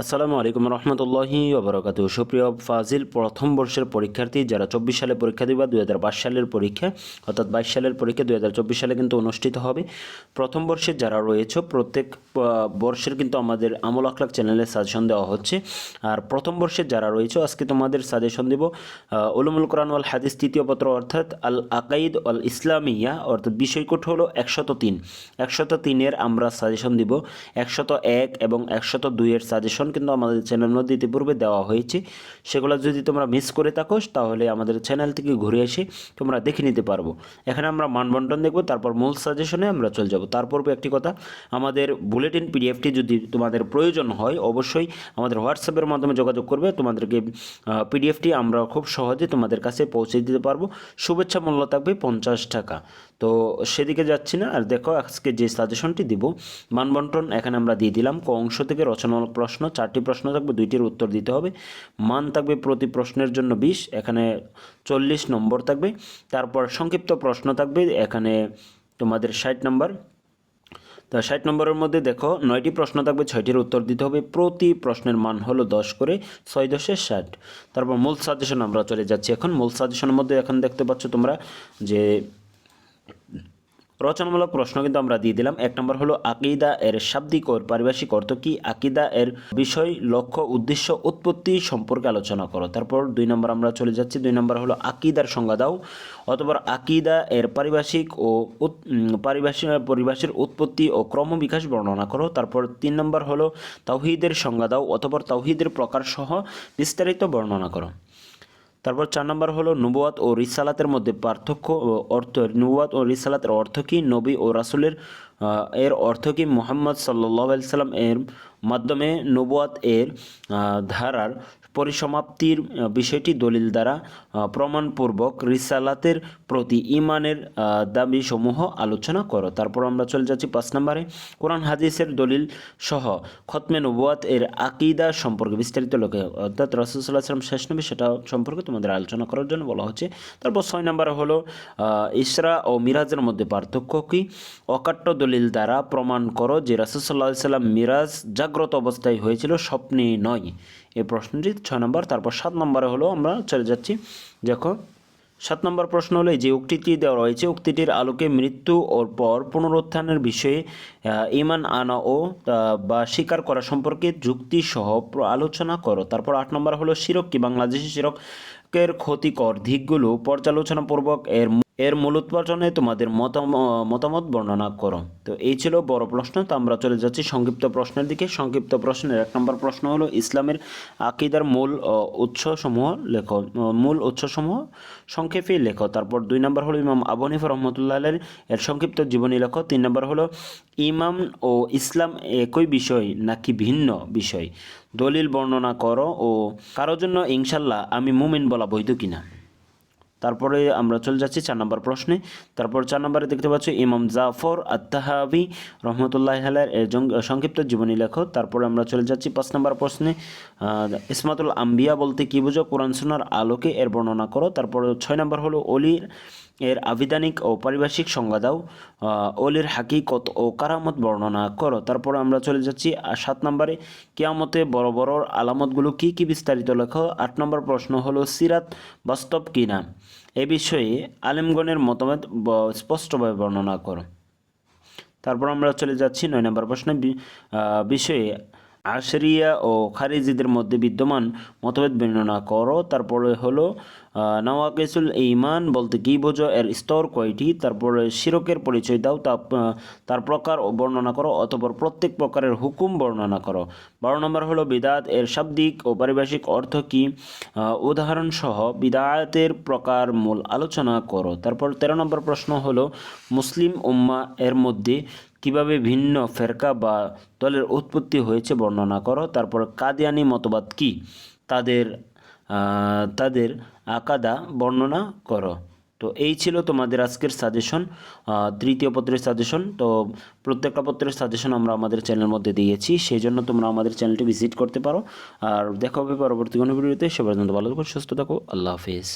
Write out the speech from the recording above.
আসসালামু আলাইকুম রহমতুল্লাহি ওবরাকাতু সুপ্রিয় ফাজিল, প্রথম বর্ষের পরীক্ষার্থী যারা চব্বিশ সালে পরীক্ষা দিবা দু হাজার বাইশ সালের পরীক্ষা, অর্থাৎ বাইশ সালের পরীক্ষা হাজার চব্বিশ সালে কিন্তু অনুষ্ঠিত হবে। প্রথম বর্ষে যারা রয়েছে, প্রত্যেক বর্ষের কিন্তু আমাদের আমল আখলাক চ্যানেলে সাজেশন দেওয়া হচ্ছে। আর প্রথম বর্ষের যারা রয়েছে, আজকে তোমাদের সাজেশন দেব উলুমুল কোরআন ওয়াল হাদিস তৃতীয় পত্র, অর্থাৎ আল আকাইদ আল ইসলামিয়া, অর্থাৎ বিষয়কোট হলো একশত তিন। একশত তিনের আমরা সাজেশন দিব, একশত এক এবং একশত দুইয়ের সাজেশন কিন্তু আমাদের চ্যানেল মধ্যে ইতিপূর্বে দেওয়া হয়েছে। সেগুলো যদি তোমরা মিস করে থাকো, তাহলে আমাদের চ্যানেল থেকে ঘুরে এসে তোমরা দেখে নিতে পারব। এখানে আমরা মানবন্টন দেখব, তারপর মূল সাজেশনে আমরা চলে যাব। তারপর একটি কথা, আমাদের বুলেটিন পিডিএফটি যদি তোমাদের প্রয়োজন হয়, অবশ্যই আমাদের হোয়াটসঅ্যাপের মাধ্যমে যোগাযোগ করবে। তোমাদেরকে পিডিএফটি আমরা খুব সহজে তোমাদের কাছে পৌঁছে দিতে পারব। শুভেচ্ছা মূল্য থাকবে পঞ্চাশ টাকা। তো সেদিকে যাচ্ছি না, আর দেখো আজকে যে সাজেশনটি দিব, মানবন্টন এখানে আমরা দিয়ে দিলাম। ক অংশ থেকে রচনামূলক প্রশ্ন, চারটি প্রশ্ন থাকবে, দুইটির উত্তর দিতে হবে। মান থাকবে প্রতি প্রশ্নের জন্য বিশ, এখানে চল্লিশ নম্বর থাকবে। তারপর সংক্ষিপ্ত প্রশ্ন থাকবে, এখানে তোমাদের ষাট নম্বর। তা ষাট নম্বরের মধ্যে দেখো, নয়টি প্রশ্ন থাকবে, ছয়টির উত্তর দিতে হবে। প্রতি প্রশ্নের মান হলো দশ করে, ছয় দশের ষাট। তারপর মূল সাজেশন আমরা চলে যাচ্ছি এখন। মূল সাজেশনের মধ্যে এখন দেখতে পাচ্ছ তোমরা যে রচনামূলক প্রশ্ন কিন্তু আমরা দিয়ে দিলাম। এক নম্বর হলো, আকিদা এর শাব্দিক ও পারিভাষিক অর্থ কি? আকিদা এর বিষয়, লক্ষ্য, উদ্দেশ্য, উৎপত্তি সম্পর্কে আলোচনা করো। তারপর দুই নম্বর আমরা চলে যাচ্ছি। দুই নম্বর হলো, আকিদার সংজ্ঞা দাও। অথবা আকিদা এর পারিভাষিক ও পারিভাষিক পরিভাষের উৎপত্তি ও ক্রমবিকাশ বর্ণনা করো। তারপর তিন নম্বর হলো, তাওহিদের সংজ্ঞা দাও। অথবা তাওহিদের প্রকার সহ বিস্তারিত বর্ণনা করো। তারপর চার নম্বর হলো নবুয়াত ও রিসালাতের মধ্যে পার্থক্য ও অর্থ, নবুয়াত ও রিসালাতের অর্থ কি? নবী ও রাসুলের এর অর্থ কি? মোহাম্মদ সাল্লাহ সাল্লাম এর মাধ্যমে নবুয়াত এর ধারার পরিসমাপ্তির বিষয়টি দলিল দ্বারা প্রমাণপূর্বক রিসালাতের প্রতি ইমানের দাবিসমূহ আলোচনা করো। তারপর আমরা চলে যাচ্ছি পাঁচ নম্বরে। কোরআন, হাদিসের দলিল সহ খতমে নবুয়াত এর আকিদা সম্পর্কে বিস্তারিত লোকে, অর্থাৎ রসুল্লাহ শেষ নবী, সেটা সম্পর্কে তোমাদের আলোচনা করার জন্য বলা হচ্ছে। তারপর ছয় নম্বরে হলো ইসরা ও মিরাজের মধ্যে পার্থক্য কি? অকাট্য দলিল দ্বারা প্রমাণ করো যে রাসুসাল্লাহ সাল্লাম মিরাজ জাগ্রত অবস্থায় হয়েছিল স্বপ্নে নয়। এই প্রশ্নটি ছয় নম্বর, তারপর সাত নম্বরে হলো আমরা চলে যাচ্ছি। দেখো, সাত নম্বর প্রশ্ন হলো এই যে উক্তিটি দেওয়া রয়েছে, উক্তিটির আলোকে মৃত্যু ওর পর পুনরুত্থানের বিষয়ে ইমান আনা ও বা স্বীকার করা সম্পর্কে যুক্তি সহ আলোচনা করো। তারপর আট নম্বর হলো শিরক কি? বাংলাদেশি শিরকের ক্ষতিকর দিকগুলো পর্যালোচনাপূর্বক এর এর মূল উৎপাদনে তোমাদের মতাম- মতামত বর্ণনা করো। তো এই ছিল বড় প্রশ্ন, তো আমরা চলে যাচ্ছি সংক্ষিপ্ত প্রশ্নের দিকে। সংক্ষিপ্ত প্রশ্নের এক নম্বর প্রশ্ন হলো, ইসলামের আকিদার মূল উৎসসমূহ লেখো মূল উৎসসমূহ সংক্ষেপে লেখো। তারপর দুই নম্বর হলো ইমাম আবু রহমতুল্লাহ আলাইহির এর সংক্ষিপ্ত জীবনী লেখো। তিন নম্বর হলো, ইমাম ও ইসলাম একই বিষয় নাকি ভিন্ন বিষয়? দলিল বর্ণনা করো, ও কারোর জন্য ইনশাল্লাহ আমি মুমিন বলা বৈধ কিনা? তারপরে আমরা চলে যাচ্ছি চার নম্বর প্রশ্নে। তারপর চার নম্বরে দেখতে পাচ্ছ ইমাম জাফর আত্তাহাবি রহমতুল্লাহ আলার সংক্ষিপ্ত জীবনী লেখক। তারপরে আমরা চলে যাচ্ছি পাঁচ নম্বর প্রশ্নে। ইসমাতুল আম্বিয়া বলতে কী বুঝো? কোরআন সোনার আলোকে এর বর্ণনা করো। তারপর ছয় নম্বর হলো অলির এর আবিধানিক ও পারিভাষিক সংজ্ঞা দাও অলির হাকিকত ও কারামত বর্ণনা করো। তারপর আমরা চলে যাচ্ছি সাত নম্বরে, কেয়ামতে বড় বড় আলামতগুলো কি কি বিস্তারিত লেখো? আট নম্বর প্রশ্ন হলো, সিরাত বাস্তব কি কিনা? এ বিষয়ে আলেমগণের মতামত স্পষ্টভাবে বর্ণনা করো। তারপর আমরা চলে যাচ্ছি, নয় নম্বর প্রশ্ন বিষয়ে আশরিয়া ও খারিজিদের মধ্যে বিদ্যমান মতভেদ বর্ণনা করো। তারপরে হলো নওয়াকিসুল ইমান বলতে কি বোঝো? এর স্তর কয়টি? তারপরে শিরকের পরিচয় দাও তা তার প্রকার বর্ণনা করো অতপর প্রত্যেক প্রকারের হুকুম বর্ণনা করো। বারো নম্বর হলো বিদাত, এর শাব্দিক ও পারিভাষিক অর্থ কি? উদাহরণসহ বিদায়াতের প্রকার মূল আলোচনা করো। তারপর তেরো নম্বর প্রশ্ন হলো, মুসলিম উম্মা এর মধ্যে কীভাবে ভিন্ন ফেরকা বা দলের উৎপত্তি হয়েছে বর্ণনা করো? তারপর কাদিয়ানি মতবাদ কি? তাদের তাদের আকাদা বর্ণনা করো। তো এই ছিল তোমাদের আজকের সাজেশন তৃতীয় পত্রের সাজেশন তো প্রত্যেকটা পত্রের সাজেশন আমরা আমাদের চ্যানেলের মধ্যে দিয়েছি সেই জন্য তোমরা আমাদের চ্যানেলটি ভিজিট করতে পারো। আর দেখা হবে পরবর্তী কোনো ভিডিওতে সে পর্যন্ত ভালো থাকো, সুস্থ থাকো, আল্লাহ হাফিজ।